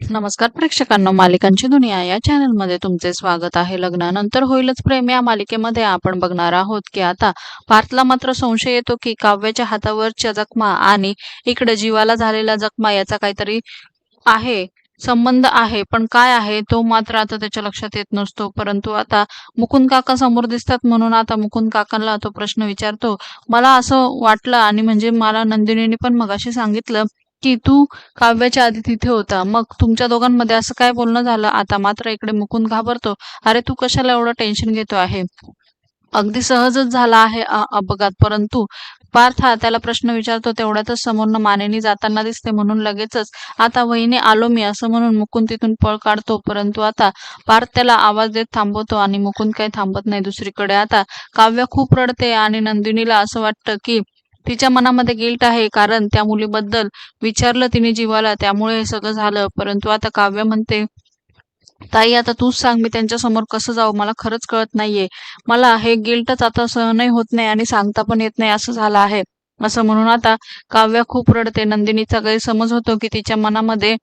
नमस्कार प्रेक्षकांना मालिकांची दुनिया या चॅनलमध्ये तुमचे स्वागत आहे. लग्नानंतर होईलच प्रेम या मालिकेमध्ये आपण बघणार आहोत की आता पार्थला मात्र संशय येतो की काव्याच्या हातावरच्या जखमा आणि इकडे जीवाला झालेला जखमा याचा काहीतरी आहे संबंध आहे. पण काय आहे तो मात्र आता त्याच्या लक्षात येत नसतो. परंतु आता मुकुंद काका समोर दिसतात म्हणून आता मुकुंद काकांना तो प्रश्न विचारतो. मला असं वाटलं आणि म्हणजे मला नंदिनीने पण मगाशी सांगितलं की तू काव्याच्या आधी तिथे होता. मग तुमच्या दोघांमध्ये असं काय बोलणं झालं? आता मात्र इकडे मुकुंद घाबरतो. अरे तू कशाला एवढं टेन्शन घेतो आहे? अगदी सहजच झाला आहे अपघात. परंतु पार्थ हा त्याला प्रश्न विचारतो. तेवढ्यातच समोरनं मानेनी जाताना दिसते म्हणून लगेचच आता वहिनी आलो मी असं म्हणून मुकुंद तिथून पळ काढतो. परंतु आता पार्थ त्याला आवाज देत थांबवतो आणि मुकुंद काही थांबत नाही दुसरीकडे. आता काव्य खूप रडते आणि नंदिनीला असं वाटतं की तिच्या मनामध्ये गिल्ट आहे कारण त्या मुलीबद्दल विचारलं तिने जीवाला त्यामुळे हे सगळं झालं. परंतु आता काव्य म्हणते ताई आता तूच सांग मी त्यांच्यासमोर कसं जाऊ? मला खरंच कळत नाहीये. मला हे गिल्टच आता सहनही होत नाही आणि सांगता पण येत नाही असं झालं आहे. असं म्हणून आता काव्य खूप रडते. नंदिनीचा गैरसमज होतो की तिच्या मनामध्ये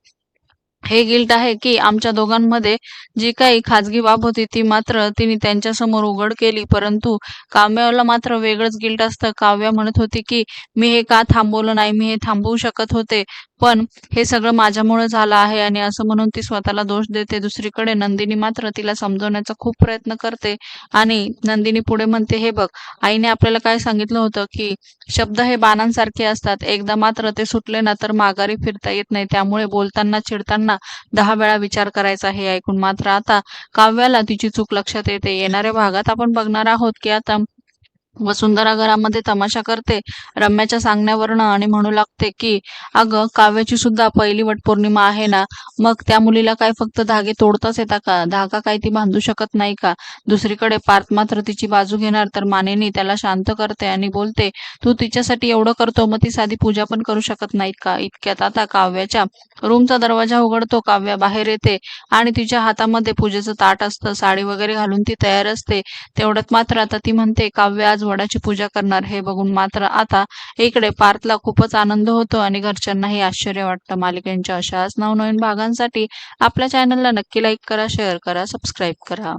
हे गिल्ट आहे की आमच्या दोघांमध्ये जी काही खाजगी बाब होती ती मात्र तिने त्यांच्यासमोर उघड केली. परंतु काव्याला मात्र वेगळंच गिल्ट असतं. काव्या म्हणत होती की मी हे का थांबवलं नाही? मी हे थांबवू शकत होते. पण हे सगळं माझ्यामुळे झालं आहे आणि असं म्हणून ती स्वतःला दोष देते. दुसरीकडे नंदिनी मात्र तिला समजवण्याचा खूप प्रयत्न करते आणि नंदिनी पुढे म्हणते हे बघ आईने आपल्याला काय सांगितलं होतं की शब्द हे बाणांसारखे असतात. एकदा मात्र ते सुटले ना तर माघारी फिरता येत नाही. त्यामुळे बोलताना चिडताना दहा वेळा विचार करायचा हे ऐकून मात्र आता काव्याला तिची चूक लक्षात येते. येणाऱ्या भागात आपण बघणार आहोत की आता वसुंधरा घरामध्ये तमाशा करते रम्याच्या सांगण्यावरनं आणि म्हणू लागते की अगं काव्याची सुद्धा पहिली वटपौर्णिमा आहे ना? मग त्या मुलीला काय फक्त धागे तोडताच येता का? धागा काय ती बांधू शकत नाही का? दुसरीकडे पार्थ मात्र तिची बाजू घेणार तर मानेनी त्याला शांत करते आणि बोलते तू तिच्यासाठी एवढं करतो मग ती साधी पूजा पण करू शकत नाही का? इतक्यात आता काव्याच्या रूमचा दरवाजा उघडतो काव्या बाहेर येते आणि तिच्या हातामध्ये पूजेचं ताट असतं साडी वगैरे घालून ती तयार असते. तेवढ्यात मात्र आता ती म्हणते काव्य आज वडाची पूजा करणार हे बघून मात्र आता इकडे पार्थला खूपच आनंद होतो आणि घरच्यांनाही आश्चर्य वाटतं. मालिकेंच्या अशाच नवनवीन भागांसाठी आपल्या चॅनलला नक्की लाईक करा शेअर करा सबस्क्राईब करा.